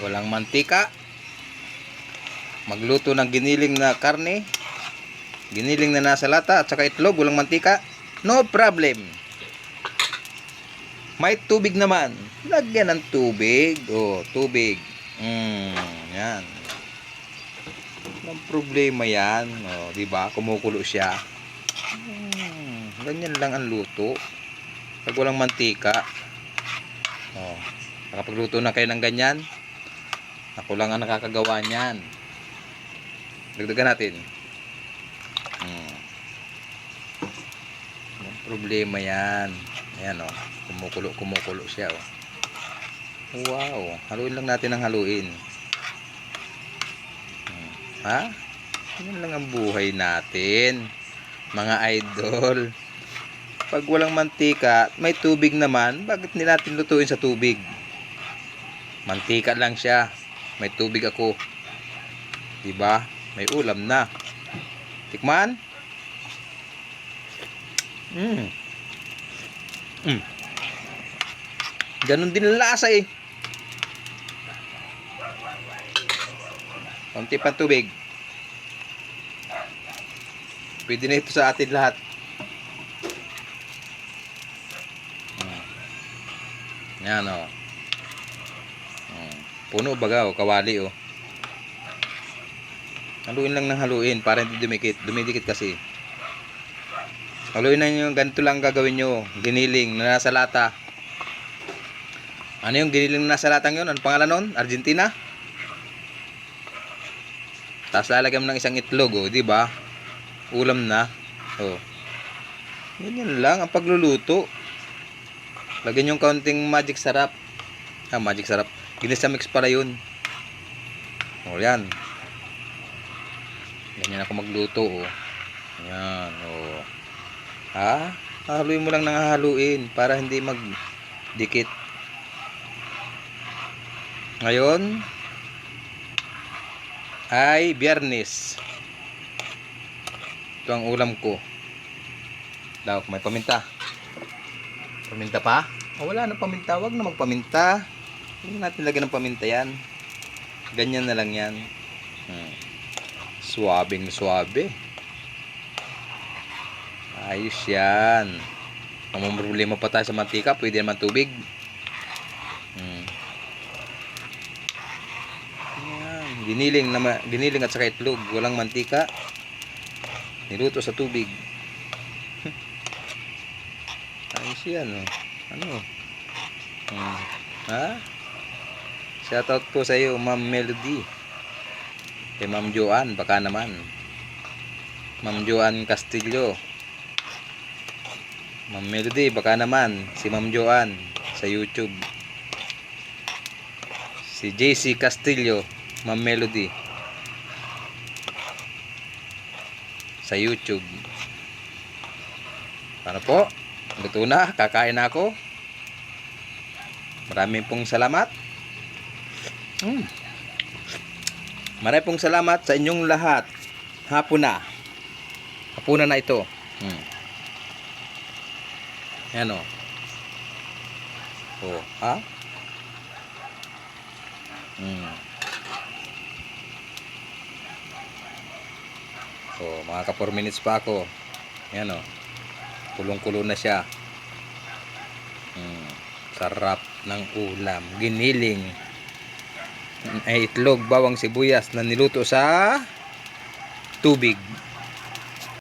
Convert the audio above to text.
walang mantika. Magluto ng giniling na karne. Giniling na nasa lata at saka itlog, walang mantika. No problem. May tubig naman. Lagyan ng tubig. Oh, tubig. Mm, yan. Walang problema yan. Oh, di ba? Kumukulo siya. Hmm, ganyan lang ang luto. Pag walang mantika. Oh, nakapagluto na kayo ng ganyan. Ako lang ang nakakagawa niyan. Dagdagan natin. Hmm. Problema yan. Ayan oh. Kumukulo, kumukulo siya oh. Wow. Haluin lang natin ang haluin. Hmm. Ha? Yan lang ang buhay natin. Mga idol. Pag walang mantika, may tubig naman, bakit nila natin lutuin sa tubig? Mantika lang siya. May tubig ako. 'Di ba? May ulam na. Tikman? Mm. Mm. Ganun din lasa eh. Konti pa tubig. Pwede na ito sa atin lahat. Mm. Yan o. Mm. Puno baga o, kawali o. Haluin lang ng haluin para hindi dumikit. Dumidikit kasi. Haluin na yung ganito lang gagawin nyo. Giniling na nasa lata. Ano yung giniling na nasa latang yun? Ano pangalan nun? Argentina? Tapos lalagyan mo ng isang itlog, oh, di ba? Ulam na. Oh. Ganyan lang ang pagluluto. Lagyan yung kaunting magic sarap. Ah, magic sarap. Ginisa mix pala yun. Oh, yan. Ganyan ako magluto, oh. Yan, oh. Ha? Haluin mo lang ng haluin para hindi magdikit. Ngayon ay biyernes. Ito ang ulam ko. Daw, may paminta. Paminta pa? Oh, wala na paminta. Huwag na magpaminta. Huwag natin lagyan ng paminta yan. Ganyan na lang yan. Hmm. Suwabing suwabe. Ayos yan. Kung may problema pa tayo sa mantika, pwede naman tubig. Hmm. Yan. Giniling, na, giniling at saka itlog. Walang mantika. Niluto sa tubig. Ayos yan. Oh. Ano? Hmm. Ha? Shoutout po sa iyo, Ma'am Melody. Kay Ma'am Joanne, baka naman. Ma'am Joanne Castillo. Ma'am Melody, baka naman. Si Ma'am Joanne sa YouTube. Si JC Castillo, Ma'am Melody. Sa YouTube. Ano po? Luto na, kakain na ako. Maraming pong salamat. Mm. Maraming pong salamat sa inyong lahat. Hapon na. Hapunan na ito. Hmm. Yan o. Oh, ha? Hmm. Oh, mga ka 4 minutes pa ako. Yan o. Kulong-kulo na siya. Hmm. Sarap ng ulam. Giniling. Ay itlog, bawang sibuyas na niluto sa tubig.